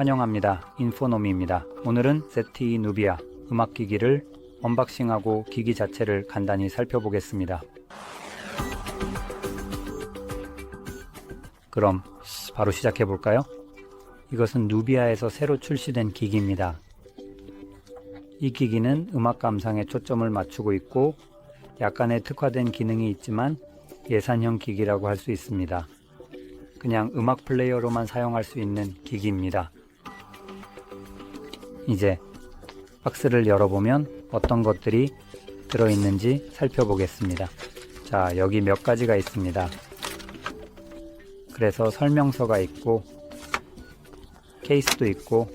환영합니다. 인포노미입니다. 오늘은 세티 누비아 음악기기를 언박싱하고 기기 자체를 간단히 살펴보겠습니다. 그럼 바로 시작해 볼까요? 이것은 누비아에서 새로 출시된 기기입니다. 이 기기는 음악 감상에 초점을 맞추고 있고 약간의 특화된 기능이 있지만 예산형 기기라고 할 수 있습니다. 그냥 음악 플레이어로만 사용할 수 있는 기기입니다. 이제 박스를 열어보면 어떤 것들이 들어있는지 살펴보겠습니다. 자, 여기 몇 가지가 있습니다. 그래서 설명서가 있고, 케이스도 있고,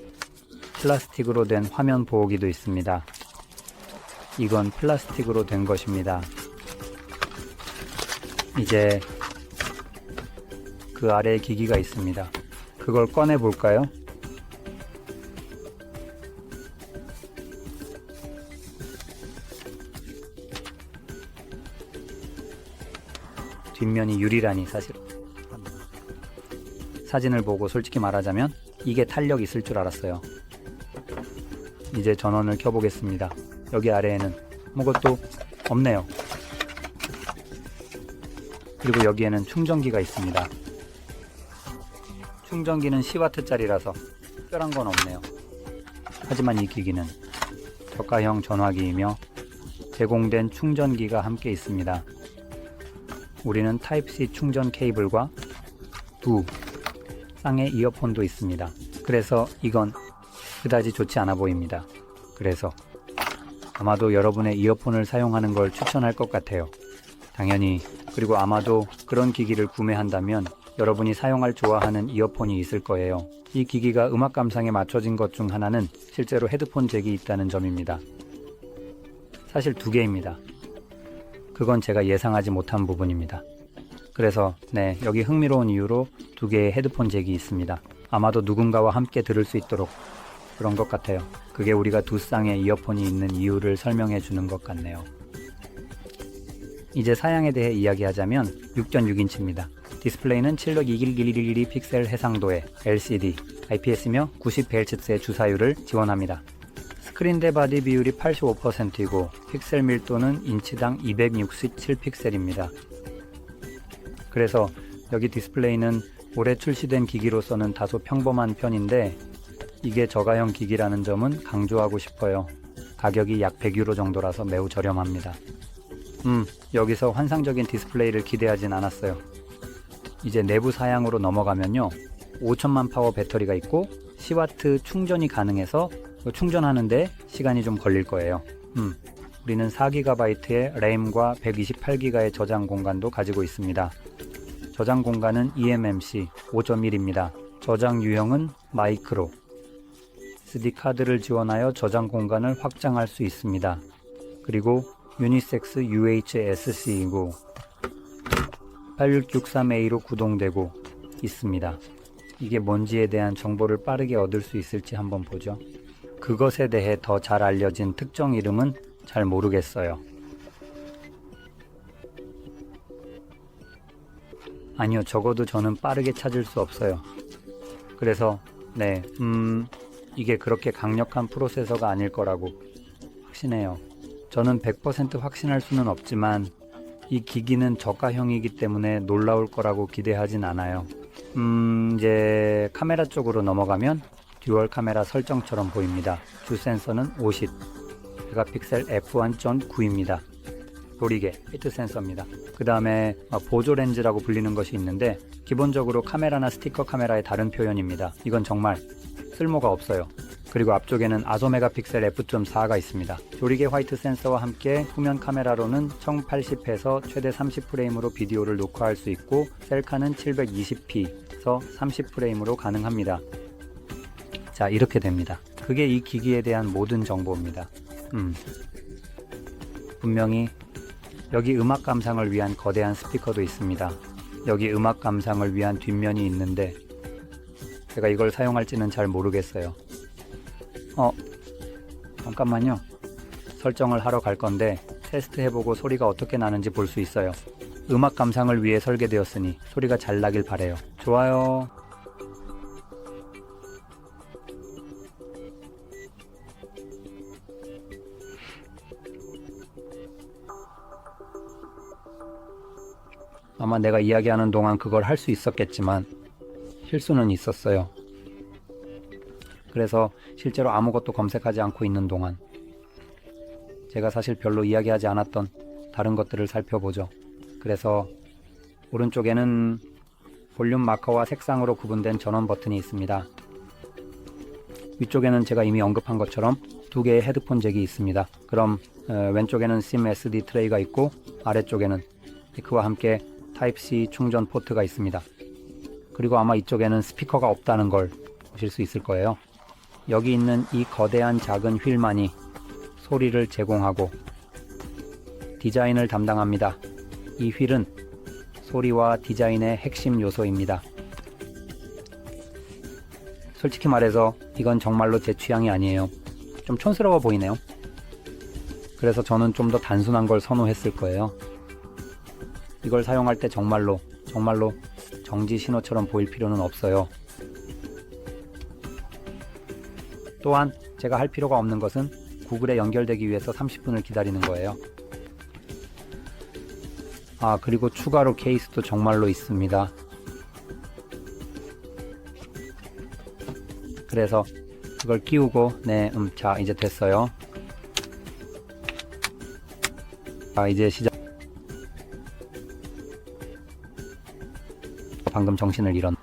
플라스틱으로 된 화면 보호기도 있습니다. 이건 플라스틱으로 된 것입니다. 이제 그 아래에 기기가 있습니다. 그걸 꺼내 볼까요? 뒷면이 유리라니 사실 사진을 보고 솔직히 말하자면 이게 탄력 있을 줄 알았어요. 이제 전원을 켜보겠습니다. 여기 아래에는 아무것도 없네요. 그리고 여기에는 충전기가 있습니다. 충전기는 10W짜리라서 특별한 건 없네요. 하지만 이 기기는 저가형 전화기이며 제공된 충전기가 함께 있습니다. 우리는 타입C 충전 케이블과 두 쌍의 이어폰도 있습니다. 그래서 이건 그다지 좋지 않아 보입니다. 그래서 아마도 여러분의 이어폰을 사용하는 걸 추천할 것 같아요. 당연히 그리고 아마도 그런 기기를 구매한다면 여러분이 사용할 좋아하는 이어폰이 있을 거예요. 이 기기가 음악 감상에 맞춰진 것 중 하나는 실제로 헤드폰 잭이 있다는 점입니다. 사실 두 개입니다. 그건 제가 예상하지 못한 부분입니다. 그래서 네, 여기 흥미로운 이유로 두 개의 헤드폰 잭이 있습니다. 아마도 누군가와 함께 들을 수 있도록 그런 것 같아요. 그게 우리가 두 쌍의 이어폰이 있는 이유를 설명해 주는 것 같네요. 이제 사양에 대해 이야기하자면 6.6인치입니다. 디스플레이는 7021112 픽셀 해상도의 LCD, IPS며 90Hz의 주사율을 지원합니다. 스크린 대 바디 비율이 85%이고 픽셀 밀도는 인치당 267픽셀입니다. 그래서 여기 디스플레이는 올해 출시된 기기로서는 다소 평범한 편인데 이게 저가형 기기라는 점은 강조하고 싶어요. 가격이 약 100유로 정도라서 매우 저렴합니다. 음, 여기서 환상적인 디스플레이를 기대하진 않았어요. 이제 내부 사양으로 넘어가면요. 5000만 파워 배터리가 있고 10W 충전이 가능해서 충전하는데 시간이 좀 걸릴 거예요. 음, 우리는 4GB의 램과 128GB의 저장 공간도 가지고 있습니다. 저장 공간은 eMMC 5.1입니다. 저장 유형은 마이크로. SD 카드를 지원하여 저장 공간을 확장할 수 있습니다. 그리고 유니섹스 UHSC이고 8663A로 구동되고 있습니다. 이게 뭔지에 대한 정보를 빠르게 얻을 수 있을지 한번 보죠. 그것에 대해 더 잘 알려진 특정 이름은 잘 모르겠어요. 아니요, 적어도 저는 빠르게 찾을 수 없어요. 그래서, 네, 음, 이게 그렇게 강력한 프로세서가 아닐 거라고 확신해요. 저는 100% 확신할 수는 없지만, 이 기기는 저가형이기 때문에 놀라울 거라고 기대하진 않아요. 음, 이제 카메라 쪽으로 넘어가면 듀얼 카메라 설정처럼 보입니다. 주 센서는 50, 메가픽셀 f1.9입니다. 도리개 히트 센서입니다. 그 다음에 보조 렌즈라고 불리는 것이 있는데 기본적으로 카메라나 스티커 카메라의 다른 표현입니다. 이건 정말 쓸모가 없어요. 그리고 앞쪽에는 아소 메가픽셀 f.4가 있습니다. 조리개 화이트 센서와 함께 후면 카메라로는 1080에서 최대 30프레임으로 비디오를 녹화할 수 있고 셀카는 720p에서 30프레임으로 가능합니다. 자 이렇게 됩니다. 그게 이 기기에 대한 모든 정보입니다. 음. 분명히 여기 음악 감상을 위한 거대한 스피커도 있습니다. 여기 음악 감상을 위한 뒷면이 있는데 제가 이걸 사용할지는 잘 모르겠어요. 어, 잠깐만요. 설정을 하러 갈 건데 테스트 해보고 소리가 어떻게 나는지 볼 수 있어요. 음악 감상을 위해 설계되었으니 소리가 잘 나길 바래요. 좋아요. 아마 내가 이야기하는 동안 그걸 할 수 있었겠지만 실수는 있었어요. 그래서 실제로 아무것도 검색하지 않고 있는 동안 제가 사실 별로 이야기하지 않았던 다른 것들을 살펴보죠. 그래서 오른쪽에는 볼륨 마커와 색상으로 구분된 전원 버튼이 있습니다. 위쪽에는 제가 이미 언급한 것처럼 두 개의 헤드폰 잭이 있습니다. 그럼 어, 왼쪽에는 심 SD 트레이가 있고 아래쪽에는 그와 함께 타입C 충전 포트가 있습니다. 그리고 아마 이쪽에는 스피커가 없다는 걸 보실 수 있을 거예요. 여기 있는 이 거대한 작은 휠만이 소리를 제공하고 디자인을 담당합니다. 이 휠은 소리와 디자인의 핵심 요소입니다. 솔직히 말해서 이건 정말로 제 취향이 아니에요. 좀 촌스러워 보이네요. 그래서 저는 좀 더 단순한 걸 선호했을 거예요. 이걸 사용할 때 정말로, 정말로 정지 신호처럼 보일 필요는 없어요. 또한 제가 할 필요가 없는 것은 구글에 연결되기 위해서 30분을 기다리는 거예요. 아, 그리고 추가로 케이스도 정말로 있습니다. 그래서 그걸 끼우고, 네, 음, 자, 이제 됐어요. 아, 이제 시작. 방금 정신을 잃었.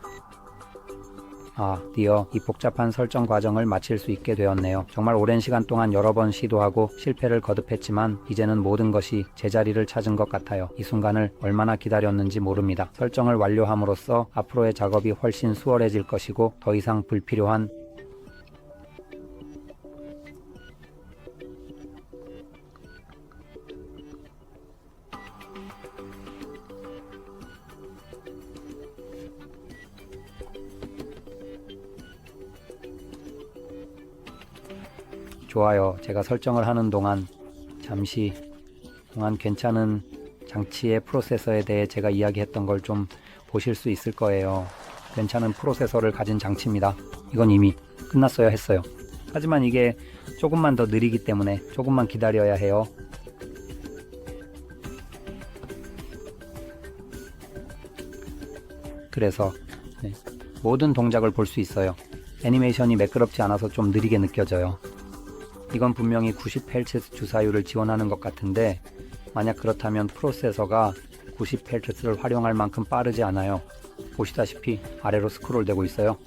아, 드디어 이 복잡한 설정 과정을 마칠 수 있게 되었네요. 정말 오랜 시간 동안 여러 번 시도하고 실패를 거듭했지만 이제는 모든 것이 제자리를 찾은 것 같아요. 이 순간을 얼마나 기다렸는지 모릅니다. 설정을 완료함으로써 앞으로의 작업이 훨씬 수월해질 것이고 더 이상 불필요한 좋아요. 제가 설정을 하는 동안 잠시 동안 괜찮은 장치의 프로세서에 대해 제가 이야기했던 걸 좀 보실 수 있을 거예요. 괜찮은 프로세서를 가진 장치입니다. 이건 이미 끝났어야 했어요. 하지만 이게 조금만 더 느리기 때문에 조금만 기다려야 해요. 그래서 네, 모든 동작을 볼 수 있어요. 애니메이션이 매끄럽지 않아서 좀 느리게 느껴져요. 이건 분명히 90Hz 주사율을 지원하는 것 같은데 만약 그렇다면 프로세서가 90Hz를 활용할 만큼 빠르지 않아요. 보시다시피 아래로 스크롤 되고 있어요.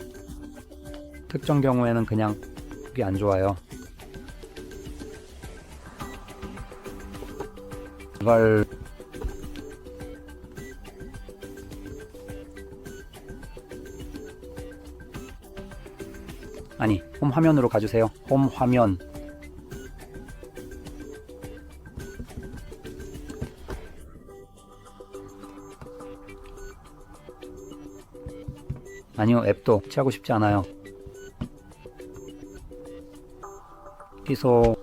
특정 경우에는 그냥 그게 안 좋아요. 이걸 아니 홈 화면으로 가주세요. 홈 화면 아니요, 앱도 취하고 싶지 않아요. 취소.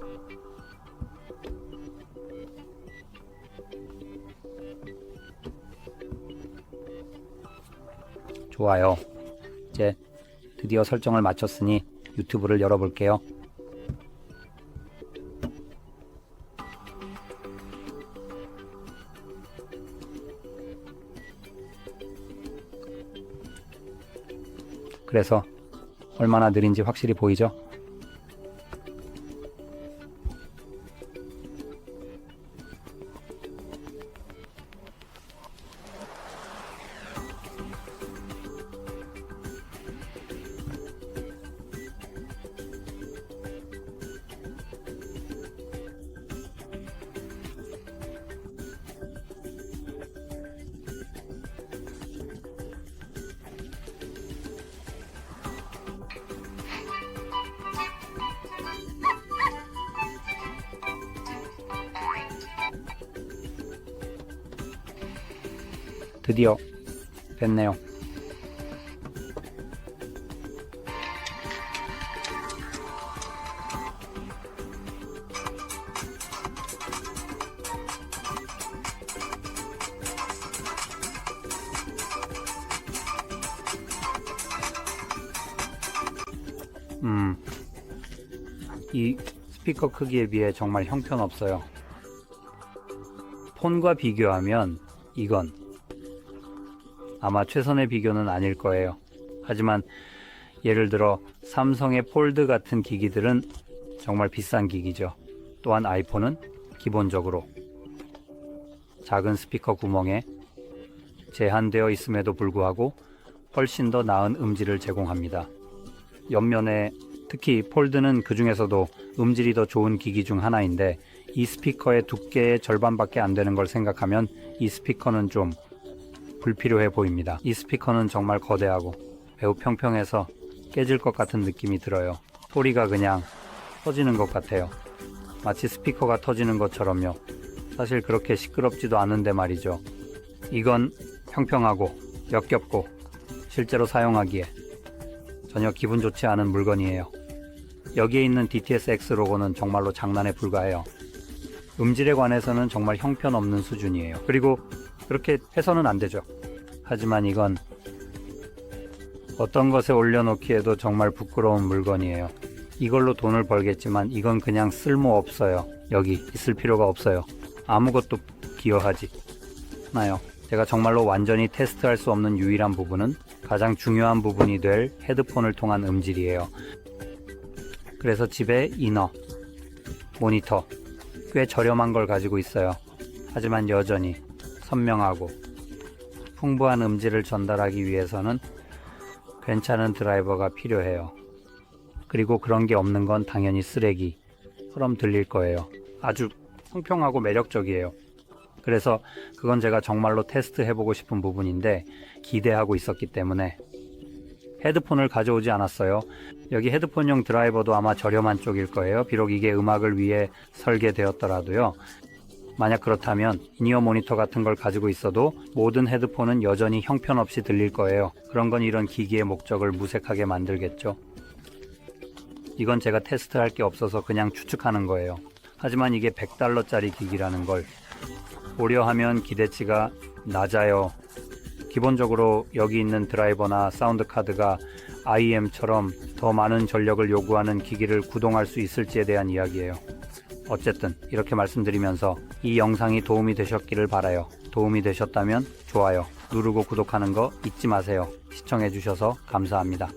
좋아요. 이제 드디어 설정을 마쳤으니 유튜브를 열어볼게요. 그래서 얼마나 느린지 확실히 보이죠? 드디어 됐네요. 음, 이 스피커 크기에 비해 정말 형편없어요. 폰과 비교하면 이건 아마 최선의 비교는 아닐 거예요. 하지만 예를 들어 삼성의 폴드 같은 기기들은 정말 비싼 기기죠. 또한 아이폰은 기본적으로 작은 스피커 구멍에 제한되어 있음에도 불구하고 훨씬 더 나은 음질을 제공합니다. 옆면에 특히 폴드는 그 중에서도 음질이 더 좋은 기기 중 하나인데 이 스피커의 두께의 절반밖에 안 되는 걸 생각하면 이 스피커는 좀 불필요해 보입니다. 이 스피커는 정말 거대하고 매우 평평해서 깨질 것 같은 느낌이 들어요. 소리가 그냥 터지는 것 같아요. 마치 스피커가 터지는 것처럼요. 사실 그렇게 시끄럽지도 않은데 말이죠. 이건 평평하고 역겹고 실제로 사용하기에 전혀 기분 좋지 않은 물건이에요. 여기에 있는 DTS-X 로고는 정말로 장난에 불과해요. 음질에 관해서는 정말 형편없는 수준이에요. 그리고 그렇게 해서는 안 되죠. 하지만 이건 어떤 것에 올려놓기에도 정말 부끄러운 물건이에요. 이걸로 돈을 벌겠지만 이건 그냥 쓸모 없어요. 여기 있을 필요가 없어요. 아무것도 기여하지 나요. 제가 정말로 완전히 테스트할 수 없는 유일한 부분은 가장 중요한 부분이 될 헤드폰을 통한 음질이에요. 그래서 집에 이너, 모니터, 꽤 저렴한 걸 가지고 있어요. 하지만 여전히 선명하고 풍부한 음질을 전달하기 위해서는 괜찮은 드라이버가 필요해요. 그리고 그런 게 없는 건 당연히 쓰레기처럼 들릴 거예요. 아주 평평하고 매력적이에요. 그래서 그건 제가 정말로 테스트 해보고 싶은 부분인데 기대하고 있었기 때문에 헤드폰을 가져오지 않았어요. 여기 헤드폰용 드라이버도 아마 저렴한 쪽일 거예요. 비록 이게 음악을 위해 설계되었더라도요. 만약 그렇다면 인이어 모니터 같은 걸 가지고 있어도 모든 헤드폰은 여전히 형편없이 들릴 거예요. 그런 건 이런 기기의 목적을 무색하게 만들겠죠. 이건 제가 테스트할 게 없어서 그냥 추측하는 거예요. 하지만 이게 100달러짜리 기기라는 걸 고려하면 기대치가 낮아요. 기본적으로 여기 있는 드라이버나 사운드 카드가 IEM처럼 더 많은 전력을 요구하는 기기를 구동할 수 있을지에 대한 이야기예요. 어쨌든 이렇게 말씀드리면서 이 영상이 도움이 되셨기를 바라요. 도움이 되셨다면 좋아요 누르고 구독하는 거 잊지 마세요. 시청해주셔서 감사합니다.